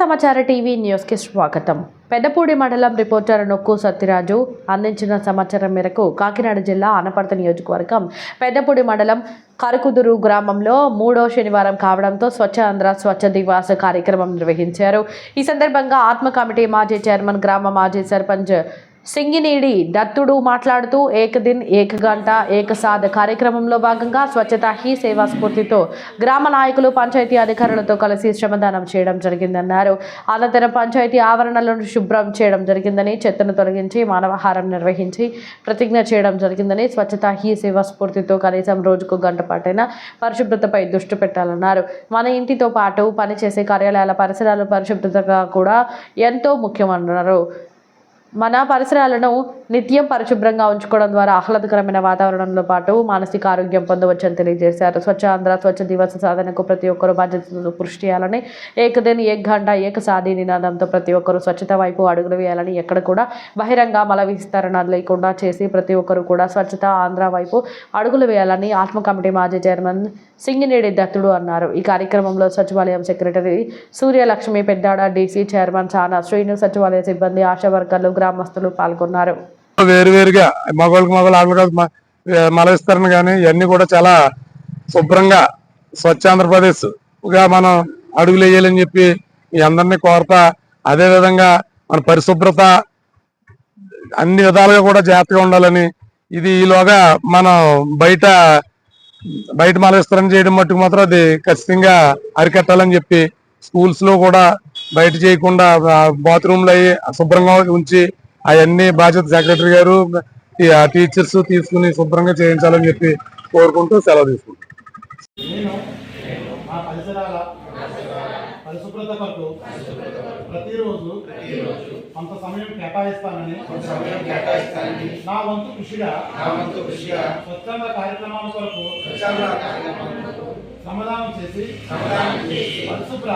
సమాచార టీవీ న్యూస్కి స్వాగతం. పెద్దపూడి మండలం రిపోర్టర్ నొక్కు సత్యరాజు అందించిన సమాచారం మేరకు కాకినాడ జిల్లా ఆనపర్తి నియోజకవర్గం పెద్దపూడి మండలం కరుకుదురు గ్రామంలో మూడో శనివారం కావడంతో స్వచ్ఛ ఆంధ్ర స్వచ్ఛ దివాస కార్యక్రమం నిర్వహించారు. ఈ సందర్భంగా ఆత్మ కమిటీ మాజీ చైర్మన్ గ్రామ మాజీ సర్పంచ్ సింగినీడి దత్తుడు మాట్లాడుతూ ఏకదిన్ ఏకగంట ఏక గంట సాధ కార్యక్రమంలో భాగంగా స్వచ్ఛత హీ సేవా స్ఫూర్తితో గ్రామ నాయకులు పంచాయతీ అధికారులతో కలిసి శ్రమదానం చేయడం జరిగిందన్నారు. అనంతరం పంచాయతీ ఆవరణలను శుభ్రం చేయడం జరిగిందని చెత్తను తొలగించి మానవహారం నిర్వహించి ప్రతిజ్ఞ చేయడం జరిగిందని స్వచ్ఛత హీ సేవా స్ఫూర్తితో కనీసం రోజుకు గంట పాటైనా పరిశుభ్రతపై దృష్టి పెట్టాలన్నారు. మన ఇంటితో పాటు పనిచేసే కార్యాలయాల పరిసరాలు పరిశుభ్రతగా కూడా ఎంతో ముఖ్యమన్నారు. మన పరిసరాలను నిత్యం పరిశుభ్రంగా ఉంచుకోవడం ద్వారా ఆహ్లాదకరమైన వాతావరణంలో పాటు మానసిక ఆరోగ్యం పొందవచ్చని తెలియజేశారు. స్వచ్ఛ ఆంధ్ర స్వచ్ఛ దివస సాధనకు ప్రతి ఒక్కరూ బాధ్యతలు కృషి చేయాలని ఏకదేని ఏక గంట ఏక సాధి నినాదంతో ప్రతి ఒక్కరూ స్వచ్ఛత వైపు అడుగులు వేయాలని ఎక్కడ కూడా బహిరంగ మల విస్తరణ లేకుండా చేసి ప్రతి ఒక్కరూ కూడా స్వచ్ఛత ఆంధ్ర వైపు అడుగులు వేయాలని ఆత్మ కమిటీ మాజీ చైర్మన్ సింగినేడి దత్తుడు అన్నారు. ఈ కార్యక్రమంలో సచివాలయం secretary Suryalakshmi Peddada DC chairman Chana Srinu సచివాలయ సిబ్బంది ఆశా వర్కర్లు గ్రామస్తులు పాల్గొన్నారు. వేరువేరుగా మగవాళ్ళకి మగవాళ్ళు ఆడవాళ్ళు మల విస్తరణ కానీ ఇవన్నీ కూడా చాలా శుభ్రంగా స్వచ్ఛ ఆంధ్రప్రదేశ్గా మనం అడుగులు వేయాలని చెప్పి మీ అందరినీ కోరతా అదే విధంగా మన పరిశుభ్రత అన్ని విధాలుగా కూడా జాగ్రత్తగా ఉండాలని ఇది ఈలోగా మనం బయట బయట మల విస్తరణ చేయడం మట్టుకు మాత్రం అది ఖచ్చితంగా అరికట్టాలని చెప్పి స్కూల్స్లో కూడా బయట చేయకుండా బాత్రూమ్లు అవి శుభ్రంగా ఉంచి అవన్నీ బాధ్యత సెక్రటరీ గారు ఈ టీచర్స్ తీసుకుని శుభ్రంగా చేయించాలని చెప్పి కోరుకుంటూ సెలవు తీసుకుంటాం నేను మా పరిసరాల పరిశుభ్రత కొరకు ప్రతిరోజు కొంత సమయం కేటాయిస్తానని నా వంతు కృషిగా స్వచ్ఛంద కార్యక్రమాల కొరకు శ్రమదానం చేసి పరిశుభ్ర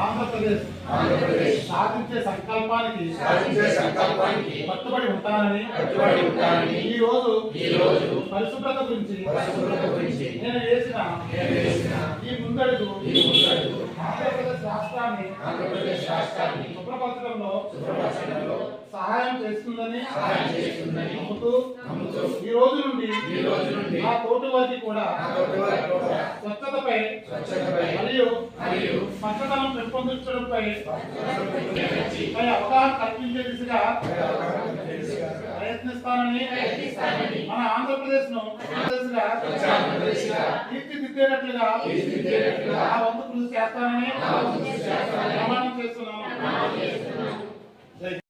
ఆంధ్రప్రదేశ్ సాధించే సంకల్పానికి కట్టుబడి ఉంటానని ఈ రోజు పరిశుభ్రత గురించి నేను వేసిన ఈ ముందడుగు ఆంధ్రప్రదేశ్ రాష్ట్రాన్ని శుభ్రపరచడంలో సహాయం చేస్తుందని నమ్ముతూ ఈ రోజు నుండి నా తోటి వారికి కూడా స్వచ్ఛతపై మరియు స్వచ్ఛతను పెంపొందించడంపై పై అవగాహన కల్పించే దిశగా ప్రయత్నిస్తానని మన ఆంధ్రప్రదేశ్ను తీర్చిదిద్దేటట్లుగా నా వంతు కృషి చేస్తానని ప్రమాణం చేస్తున్నాను